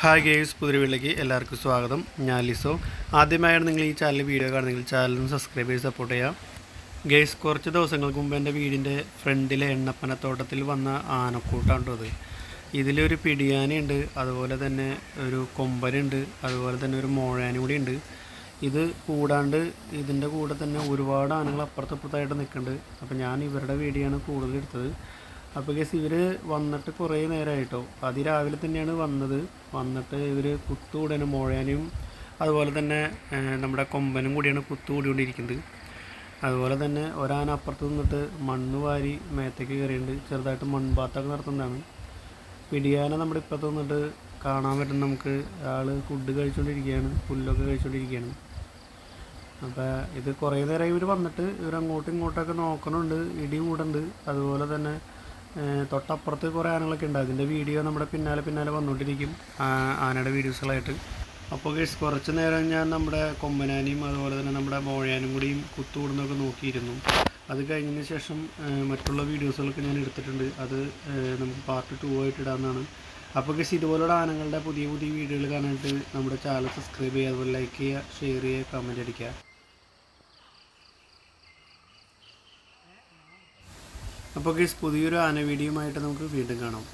Hi guys പുതിയ വീട്ടിലേക്ക് എല്ലാവർക്കും സ്വാഗതം. ഞാൻ ലിസോ. ആദ്യമായാണ് നിങ്ങൾ ഈ ചാനൽ വീഡിയോ കാണുന്നെങ്കിൽ ചാനലിന് സബ്സ്ക്രൈബ് ചെയ്ത് സപ്പോർട്ട് ചെയ്യാം. ഗെയ്സ് കുറച്ച് ദിവസങ്ങൾക്ക് മുമ്പ് എന്റെ വീടിന്റെ ഫ്രണ്ടിലെ എണ്ണപ്പനത്തോട്ടത്തിൽ വന്ന ആനക്കൂട്ടാണ് അത് ഇതിലൊരു പിടിയാനയുണ്ട് അതുപോലെ തന്നെ ഒരു കൊമ്പനുണ്ട് അതുപോലെ തന്നെ ഒരു മോഴാനും കൂടി ഉണ്ട് ഇത് കൂടാണ്ട് ഇതിന്റെ കൂടെ തന്നെ ഒരുപാട് ആനകൾ അപ്പുറത്തപ്പുറത്തായിട്ട് നിൽക്കുന്നുണ്ട്. അപ്പോൾ ഞാൻ ഇവരുടെ വീഡിയോ ആണ് കൂടുതൽ എടുത്തത്. അപ്പോൾ ഗസ് ഇവർ വന്നിട്ട് കുറേ നേരമായിട്ടോ അതിരാവിലെ തന്നെയാണ് വന്നത്. വന്നിട്ട് ഇവർ കുത്തുകൂടാനും മോഴാനും അതുപോലെ തന്നെ നമ്മുടെ കൊമ്പനും കൂടിയാണ് കുത്തുകൂടിക്കൊണ്ടിരിക്കുന്നത് അതുപോലെ തന്നെ ഒരാന അപ്പുറത്ത് നിന്നിട്ട് മണ്ണ് വാരി മേത്തേക്ക് കയറിയിട്ടുണ്ട്. ചെറുതായിട്ട് മൺപാത്തൊക്കെ നടത്തുന്നതാണ്. പിടിയാന നമ്മുടെ ഇപ്പുറത്ത് നിന്നിട്ട് കാണാൻ പറ്റും നമുക്ക് ആൾ ഫുഡ് കഴിച്ചുകൊണ്ടിരിക്കുകയാണ് പുല്ലൊക്കെ കഴിച്ചുകൊണ്ടിരിക്കുകയാണ് അപ്പോൾ ഇത് കുറേ നേരമായി ഇവർ വന്നിട്ട് ഇവർ അങ്ങോട്ടും ഇങ്ങോട്ടൊക്കെ നോക്കണുണ്ട് ഇടി കൂടുന്നുണ്ട് അതുപോലെ തന്നെ തൊട്ടപ്പുറത്ത് കുറേ ആനകളൊക്കെ ഉണ്ട്. അതിന്റെ വീഡിയോ നമ്മുടെ പിന്നാലെ പിന്നാലെ വന്നുകൊണ്ടിരിക്കും ആനയുടെ വീഡിയോസുകളായിട്ട്. അപ്പോൾ കേസ് കുറച്ച് നേരം ഞാൻ നമ്മുടെ കൊമ്പനാനിയും അതുപോലെ തന്നെ നമ്മുടെ മോഴയാനും കൂടിയും കുത്തുകൂടുന്നൊക്കെ നോക്കിയിരുന്നു. അത് കഴിഞ്ഞതിന് ശേഷം മറ്റുള്ള വീഡിയോസുകളൊക്കെ ഞാൻ എടുത്തിട്ടുണ്ട്. അത് നമുക്ക് പാർട്ട് ടു ആയിട്ട് ഇടാമെന്നാണ്. അപ്പോൾ കേസ് ഇതുപോലുള്ള ആനകളുടെ പുതിയ പുതിയ വീഡിയോകൾ കാണാനായിട്ട് നമ്മുടെ ചാനൽ സബ്സ്ക്രൈബ് ചെയ്യുക അതുപോലെ ലൈക്ക് ചെയ്യുക ഷെയർ ചെയ്യുക കമന്റ് അടിക്കുക. അപ്പോൾ ഗൈസ് പുതിയൊരു ആന വീഡിയോയുമായിട്ട് നമുക്ക് വീണ്ടും കാണാം.